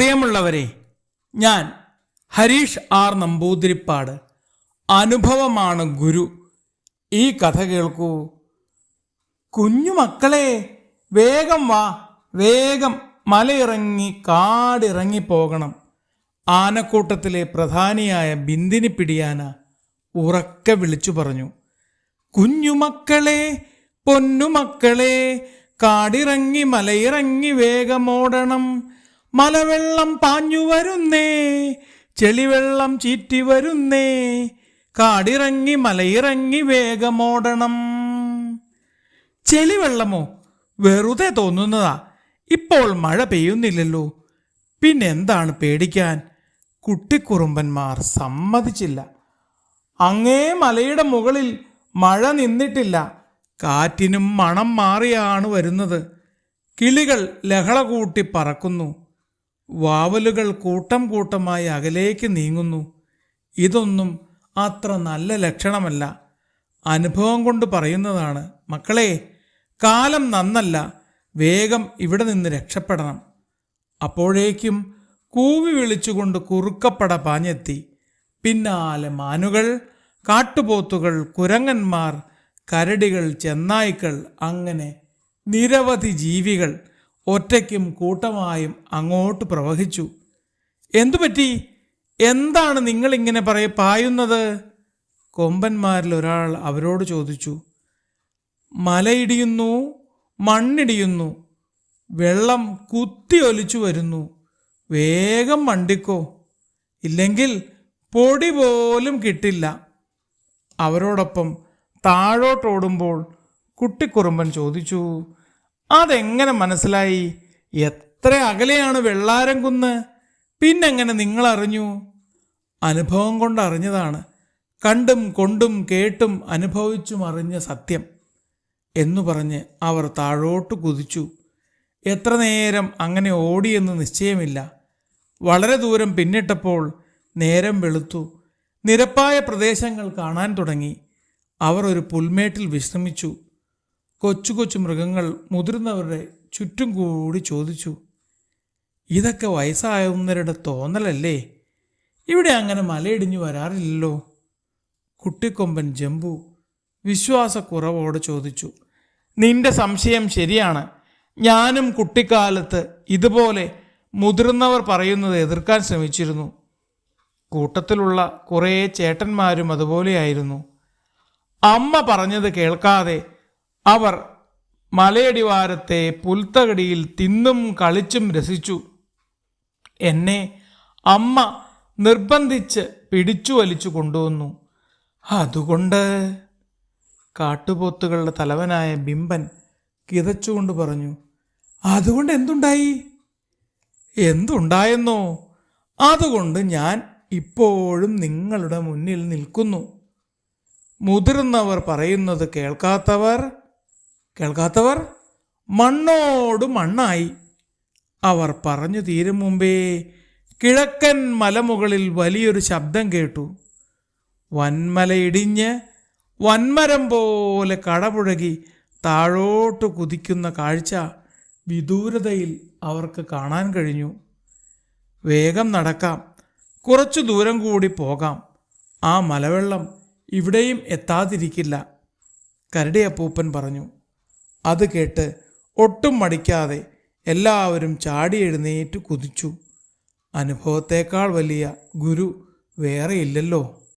പ്രിയമുള്ളവരെ ഞാൻ ഹരീഷ് ആർ നമ്പൂതിരിപ്പാട്. അനുഭവമാണ് ഗുരു. ഈ കഥ കേൾക്കൂ. കുഞ്ഞുമക്കളെ വേഗം വാ വേഗം മലയിറങ്ങി കാടിറങ്ങി പോകണം. ആനക്കൂട്ടത്തിലെ പ്രധാനിയായ ബിന്ദിനി പിടിയാന ഉറക്കെ വിളിച്ചു പറഞ്ഞു കുഞ്ഞുമക്കളെ പൊന്നുമക്കളെ കാടിറങ്ങി മലയിറങ്ങി വേഗമോടണം. മലവെള്ളം പാഞ്ഞു വരുന്നേ ചെളിവെള്ളം ചീറ്റി വരുന്നേ കാടിറങ്ങി മലയിറങ്ങി വേഗമോടണം. ചെളിവെള്ളമോ വെറുതെ തോന്നുന്നതാ. ഇപ്പോൾ മഴ പെയ്യുന്നില്ലല്ലോ. പിന്നെന്താണ് പേടിക്കാൻ? കുട്ടിക്കുറുമ്പന്മാർ സമ്മതിച്ചില്ല. അങ്ങേ മലയുടെ മുകളിൽ മഴ നിന്നിട്ടില്ല. കാറ്റിനും മണം മാറിയാണ് വരുന്നത്. കിളികൾ ലഹള കൂട്ടി പറക്കുന്നു. വാവലുകൾ കൂട്ടം കൂട്ടമായി അകലേക്ക് നീങ്ങുന്നു. ഇതൊന്നും അത്ര നല്ല ലക്ഷണമല്ല. അനുഭവം കൊണ്ട് പറയുന്നതാണ് മക്കളെ കാലം നന്നല്ല വേഗം ഇവിടെ നിന്ന് രക്ഷപ്പെടണം. അപ്പോഴേക്കും കൂവി വിളിച്ചുകൊണ്ട് കുറുക്കപ്പട പാഞ്ഞെത്തി. പിന്നാലെ മാനുകൾ കാട്ടുപോത്തുകൾ കുരങ്ങന്മാർ കരടികൾ ചെന്നായ്ക്കൾ അങ്ങനെ നിരവധി ജീവികൾ ഒറ്റയ്ക്കും കൂട്ടമായും അങ്ങോട്ട് പ്രവഹിച്ചു. എന്തുപറ്റി? എന്താണ് നിങ്ങളിങ്ങനെ പറയ പായുന്നത്? കൊമ്പന്മാരിൽ ഒരാൾ അവരോട് ചോദിച്ചു. മലയിടിയുന്നു മണ്ണിടിയുന്നു വെള്ളം കുത്തി ഒലിച്ചു വരുന്നു വേഗം മണ്ടിക്കോ. ഇല്ലെങ്കിൽ പൊടി പോലും കിട്ടില്ല. അവരോടൊപ്പം താഴോട്ടോടുമ്പോൾ കുട്ടിക്കുറുമ്പൻ ചോദിച്ചു അതെങ്ങനെ മനസ്സിലായി? എത്ര അകലെയാണ് വെള്ളാരം കുന്ന്? പിന്നെങ്ങനെ നിങ്ങൾ അറിഞ്ഞു അനുഭവം കൊണ്ട് അറിഞ്ഞതാണ് കണ്ടും കൊണ്ടും കേട്ടും അനുഭവിച്ചും അറിഞ്ഞ സത്യം എന്നു പറഞ്ഞ് അവർ താഴോട്ട് കുതിച്ചു. എത്ര നേരം അങ്ങനെ ഓടിയെന്ന് നിശ്ചയമില്ല. വളരെ ദൂരം പിന്നിട്ടപ്പോൾ നേരം വെളുത്തു. നിരപ്പായ പ്രദേശങ്ങൾ കാണാൻ തുടങ്ങി. അവർ ഒരു പുൽമേട്ടിൽ വിശ്രമിച്ചു. കൊച്ചു കൊച്ചു മൃഗങ്ങൾ മുതിർന്നവരുടെ ചുറ്റും കൂടി ചോദിച്ചു ഇതൊക്കെ വയസ്സാവുന്നവരുടെ തോന്നലല്ലേ? ഇവിടെ അങ്ങനെ മലയിടിഞ്ഞു വരാറില്ലല്ലോ. കുട്ടിക്കൊമ്പൻ ജംബു വിശ്വാസക്കുറവോടെ ചോദിച്ചു നിന്റെ സംശയം ശരിയാണ്. ഞാനും കുട്ടിക്കാലത്ത് ഇതുപോലെ മുതിർന്നവർ പറയുന്നത് എതിർക്കാൻ ശ്രമിച്ചിരുന്നു. കൂട്ടത്തിലുള്ള കുറേ ചേട്ടന്മാരും അതുപോലെയായിരുന്നു. അമ്മ പറഞ്ഞത് കേൾക്കാതെ അവർ മലയടിവാരത്തെ പുൽത്തകടിയിൽ തിന്നും കളിച്ചും രസിച്ചു. എന്നെ അമ്മ നിർബന്ധിച്ച് പിടിച്ചു വലിച്ചു കൊണ്ടുവന്നു. അതുകൊണ്ട് കാട്ടുപോത്തുകളുടെ തലവനായ ബിംബൻ കിതച്ചുകൊണ്ട് പറഞ്ഞു അതുകൊണ്ട് എന്തുണ്ടായി? എന്തുണ്ടായെന്നോ? അതുകൊണ്ട് ഞാൻ ഇപ്പോഴും നിങ്ങളുടെ മുന്നിൽ നിൽക്കുന്നു. മുതിർന്നവർ പറയുന്നത് കേൾക്കാത്തവർ കേൾക്കാത്തവർ മണ്ണോട് മണ്ണായി. അവർ പറഞ്ഞു തീരും മുമ്പേ കിഴക്കൻ മലമുകളിൽ വലിയൊരു ശബ്ദം കേട്ടു. വൻമല ഇടിഞ്ഞ് വൻമരം പോലെ കടപുഴകി താഴോട്ട് കുതിക്കുന്ന കാഴ്ച വിദൂരതയിൽ അവർക്ക് കാണാൻ കഴിഞ്ഞു. വേഗം നടക്കാം. കുറച്ചു ദൂരം കൂടി പോകാം. ആ മലവെള്ളം ഇവിടെയും എത്താതിരിക്കില്ല. കരടിയപ്പൂപ്പൻ പറഞ്ഞു. അത് കേട്ട് ഒട്ടും മടിക്കാതെ എല്ലാവരും ചാടി എഴുന്നേറ്റ് കുതിച്ചു. അനുഭവത്തേക്കാൾ വലിയ ഗുരു വേറെയില്ലല്ലോ